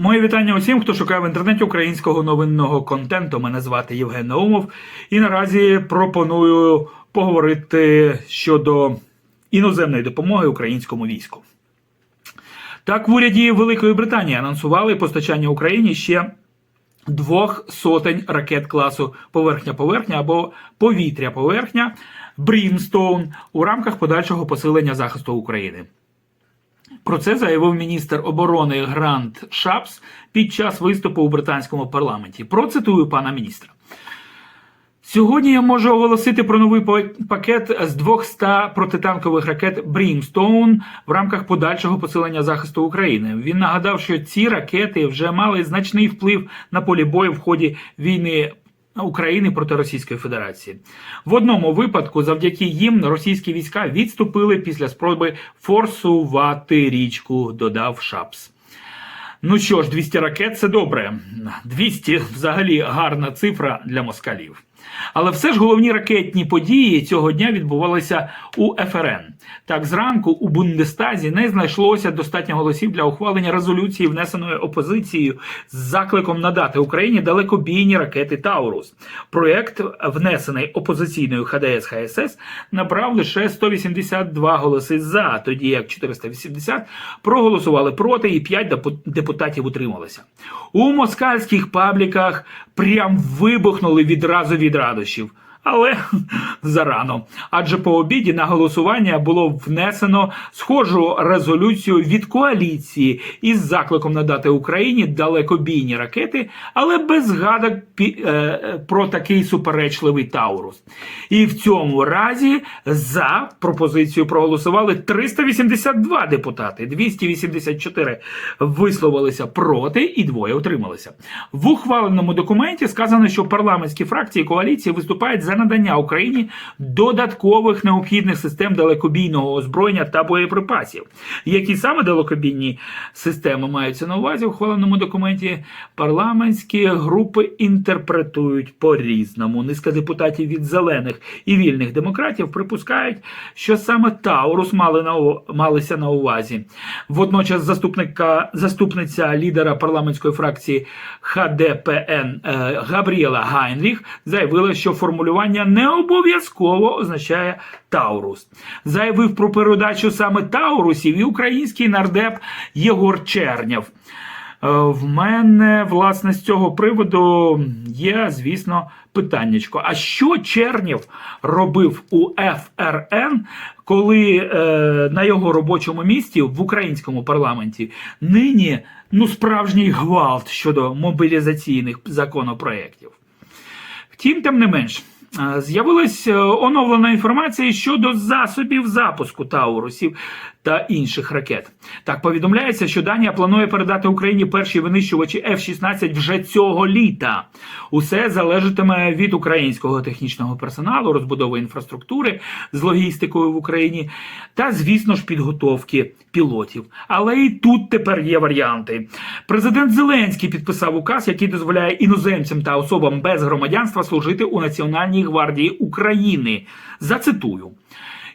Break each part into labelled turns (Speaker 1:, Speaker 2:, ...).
Speaker 1: Моє вітання усім, хто шукає в інтернеті українського новинного контенту. Мене звати Євген Наумов, і наразі пропоную поговорити щодо іноземної допомоги українському війську. Так, в уряді Великої Британії анонсували постачання Україні ще двох сотень ракет класу поверхня-поверхня або повітря-поверхня Брімстоун у рамках подальшого посилення захисту України. Про це заявив міністр оборони Грант Шапс під час виступу у британському парламенті. Процитую пана міністра. Сьогодні я можу оголосити про новий пакет з 200 протитанкових ракет Брімстоун в рамках подальшого посилення захисту України. Він нагадав, що ці ракети вже мали значний вплив на полі бою в ході війни. України проти Російської Федерації в одному випадку, завдяки їм, російські війська відступили після спроби форсувати річку, додав Шапс. Ну що ж, 200 ракет це добре. 200 взагалі гарна цифра для москалів. Але все ж головні ракетні події цього дня відбувалися у ФРН. Так, зранку у Бундестазі не знайшлося достатньо голосів для ухвалення резолюції, внесеної опозицією з закликом надати Україні далекобійні ракети Таурус. Проєкт, внесений опозиційною ХДС ХСС, набрав лише 182 голоси за, тоді як 480 проголосували проти, і 5 депутатів утрималися. У москальських пабліках прям вибухнули відразу від радощів. Але зарано. Адже по обіді на голосування було внесено схожу резолюцію від коаліції із закликом надати Україні далекобійні ракети, але без згадок е, про такий суперечливий Таурус. І в цьому разі за пропозицію проголосували 382 депутати, 284 висловилися проти і двоє утрималися. В ухваленому документі сказано, що парламентські фракції коаліції виступають за надання Україні додаткових необхідних систем далекобійного озброєння та боєприпасів. Які саме далекобійні системи маються на увазі в ухваленому документі, парламентські групи інтерпретують по-різному. Низка депутатів від зелених і вільних демократів припускають, що саме Таурус мали на малися на увазі. Водночас заступника заступниця лідера парламентської фракції ХДПН е, Габріела Гайнріх заявила, що формулювання не обов'язково означає Таурус. Заявив про передачу саме Таурусів і український нардеп Єгор Чернєв. Е, В мене, власне, з цього приводу є, звісно, питаннячко. А що Чернєв робив у ФРН, коли е, на його робочому місці в українському парламенті нині ну, справжній гвалт щодо мобілізаційних законопроєктів? Втім, тим не менш, з'явилась е, оновлена інформація щодо засобів запуску Таурусів та інших ракет. Так повідомляється, що Данія планує передати Україні перші винищувачі F-16 вже цього літа. Усе залежатиме від українського технічного персоналу, розбудови інфраструктури з логістикою в Україні та, звісно ж, підготовки пілотів. Але і тут тепер є варіанти. Президент Зеленський підписав указ, який дозволяє іноземцям та особам без громадянства служити у Національній гвардії України. Зацитую.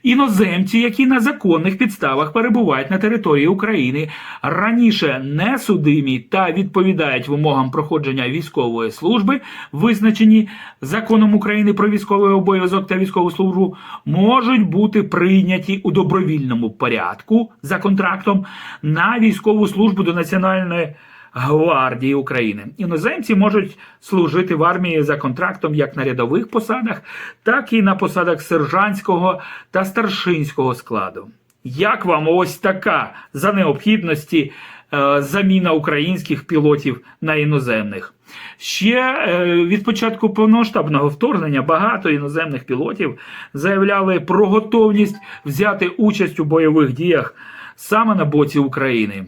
Speaker 1: Іноземці, які на законних підставах перебувають на території України, раніше не судимі та відповідають вимогам проходження військової служби, визначені законом України про військовий обов'язок та військову службу, можуть бути прийняті у добровільному порядку за контрактом на військову службу до національної. Гвардії України іноземці можуть служити в армії за контрактом як на рядових посадах, так і на посадах сержантського та старшинського складу. Як вам ось така за необхідності е, заміна українських пілотів на іноземних? Ще е, від початку повномасштабного вторгнення багато іноземних пілотів заявляли про готовність взяти участь у бойових діях саме на боці України.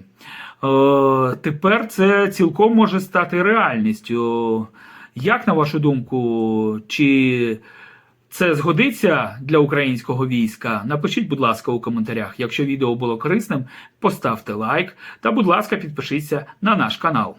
Speaker 1: Е, тепер це цілком може стати реальністю. Як на вашу думку, чи це згодиться для українського війська? Напишіть, будь ласка, у коментарях. Якщо відео було корисним, поставте лайк та, будь ласка, підпишіться на наш канал.